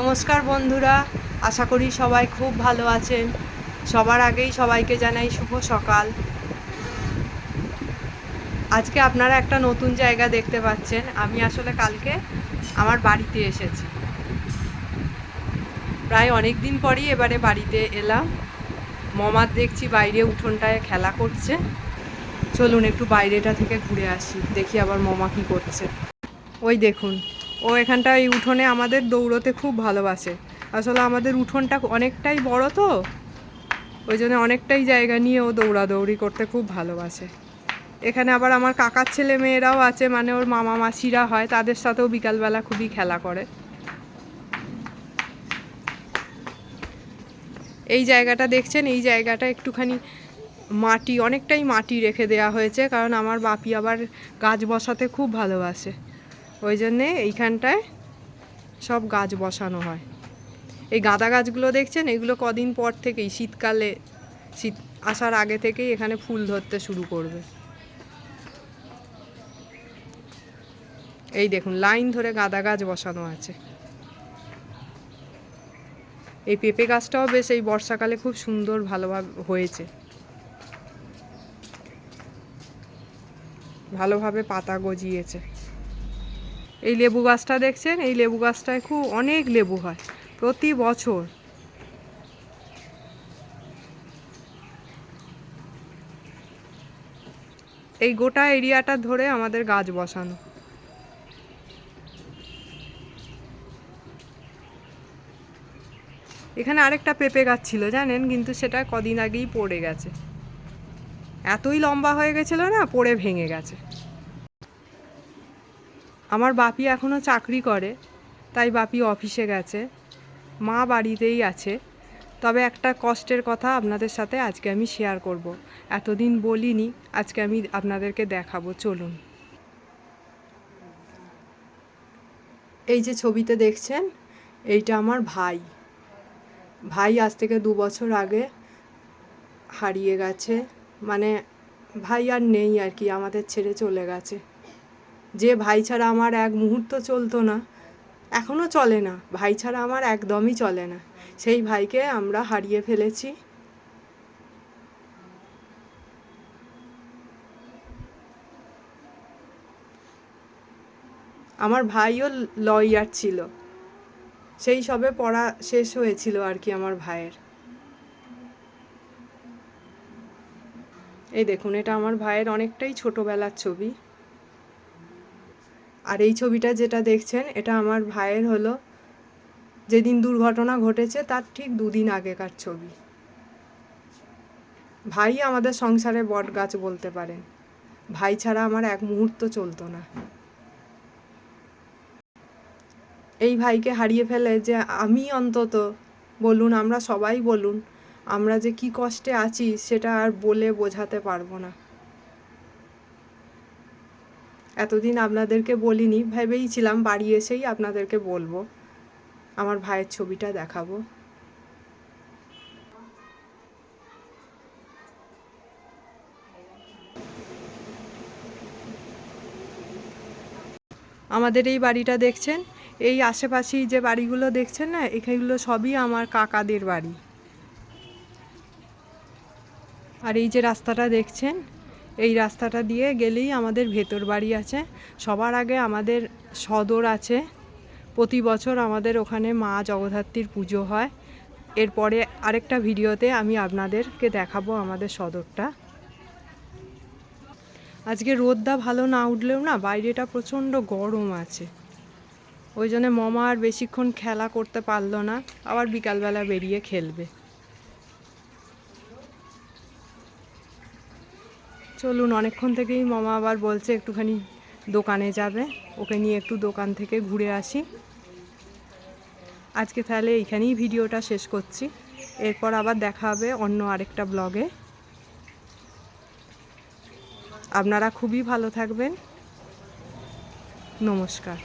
নমস্কার বন্ধুরা, আশা করি সবাই খুব ভালো আছেন। সবার আগেই সবাইকে জানাই শুভ সকাল। আজকে আপনারা একটা নতুন জায়গা দেখতে পাচ্ছেন। আমি আসলে কালকে আমার বাড়িতে এসেছি। প্রায় অনেক দিন পরই এবারে বাড়িতে এলাম। মমার দেখছি বাইরে উঠোনটায় খেলা করছে। চলুন একটু বাইরেটা থেকে ঘুরে আসি, দেখি আবার মমা কি করছে। ওই দেখুন ও এখানটা এই উঠোনে আমাদের দৌড়তে খুব ভালোবাসে। আসলে আমাদের উঠোনটা অনেকটাই বড় তো, ওই জন্য অনেকটাই জায়গা নিয়ে ও দৌড়াদৌড়ি করতে খুব ভালোবাসে। এখানে আবার আমার কাকার ছেলে মেয়েরাও আছে মানে ওর মামা মাসিরা হয়, তাদের সাথেও বিকালবেলা খুবই খেলা করে। এই জায়গাটা দেখছেন? এই জায়গাটা একটুখানি মাটি, অনেকটাই মাটি রেখে দেওয়া হয়েছে, কারণ আমার বাপি আবার গাছ বসাতে খুব ভালোবাসে। ওই জন্যে এইখানটায় সব গাছ বসানো হয়। এই গাঁদা গাছগুলো দেখছেন? এগুলো কদিন পর থেকেই শীতকালে, শীত আসার আগে থেকেই এখানে ফুল ধরতে শুরু করবে। এই দেখুন, লাইন ধরে গাঁদা গাছ বসানো আছে। এই পেঁপে গাছটাও বেশ এই বর্ষাকালে খুব সুন্দর ভালোভাবে হয়েছে। ভালোভাবে পাতা গজিয়েছে। এই লেবু গাছটা দেখছেন? এই লেবু গাছটায় খুব অনেক লেবু হয় প্রতি বছর। এই গোটা এরিয়াটা ধরে আমাদের গাছ বসানো। এখানে আরেকটা পেঁপে গাছ ছিল, জানেন? কিন্তু সেটা কদিন আগেই পড়ে গেছে। এতই লম্বা হয়ে গেছিল না, পড়ে ভেঙে গেছে। আমার বাপি এখনও চাকরি করে, তাই বাপি অফিসে গেছে। মা বাড়িতেই আছে। তবে একটা কষ্টের কথা আপনাদের সাথে আজকে আমি শেয়ার করব। এতদিন বলিনি, আজকে আমি আপনাদেরকে দেখাবো। চলুন। এই যে ছবিতে দেখছেন, এইটা আমার ভাই। ভাই আজ থেকে দু বছর আগে হারিয়ে গেছে। মানে ভাই আর নেই আর কি, আমাদের ছেড়ে চলে গেছে। যে ভাই ছাড়া আমার এক মুহূর্ত চলতো না এখনও চলে না। ভাই ছাড়া আমার একদমই চলে না। সেই ভাইকে আমরা হারিয়ে ফেলেছি। আমার ভাইও লয়ার ছিল। সেই সবে পড়া শেষ হয়েছিল আর কি আমার ভাইয়ের। এই দেখুন, এটা আমার ভাইয়ের অনেকটাই ছোটোবেলার ছবি। আর এই ছবিটা যেটা দেখছেন, এটা আমার ভাইয়ের হলো। যেদিন দুর্ঘটনা ঘটেছে, তার ঠিক দুদিন আগেকার ছবি। ভাই আমাদের সংসারে বট গাছ বলতে পারেন। ভাই ছাড়া আমার এক মুহূর্ত চলতো না। এই ভাইকে হারিয়ে ফেলে যে আমি অন্তত বলুন, আমরা সবাই বলুন, আমরা যে কি কষ্টে আছি, সেটা আর বলে বোঝাতে পারব না। এতদিন আপনাদেরকে বলিনি ভেবেই ছিলাম বাড়ি এসেই আপনাদেরকে বলব। আমার ভাইয়ের ছবিটা দেখাবো। আমাদের এই বাড়িটা দেখছেন? এই আশেপাশেই যে বাড়িগুলো দেখছেন না, এখানগুলো সবই আমার কাকাদের বাড়ি। আর এই যে রাস্তাটা দেখছেন? এই রাস্তাটা দিয়ে গেলেই আমাদের ভেতর বাড়ি আছে। সবার আগে আমাদের সদর আছে। প্রতি বছর আমাদের ওখানে মা জগদ্ধাত্রীর পুজো হয়। এরপরে আরেকটা ভিডিওতে আমি আপনাদেরকে দেখাবো আমাদের সদরটা। আজকে রোদটা ভালো না উঠলেও না বাইরেটা প্রচণ্ড গরম আছে। ওই জন্য মমা আর বেশিক্ষণ খেলা করতে পারল না। আবার বিকালবেলা বেরিয়ে খেলবে। চলুন, অনেকক্ষণ থেকেই মামা আবার বলছে একটুখানি দোকানে যাবে। ওকে নিয়ে একটু দোকান থেকে ঘুরে আসি। আজকে তাহলে এইখানেই ভিডিওটা শেষ করছি। এরপর আবার দেখা হবে অন্য আরেকটা ব্লগে। আপনারা খুবই ভালো থাকবেন। নমস্কার।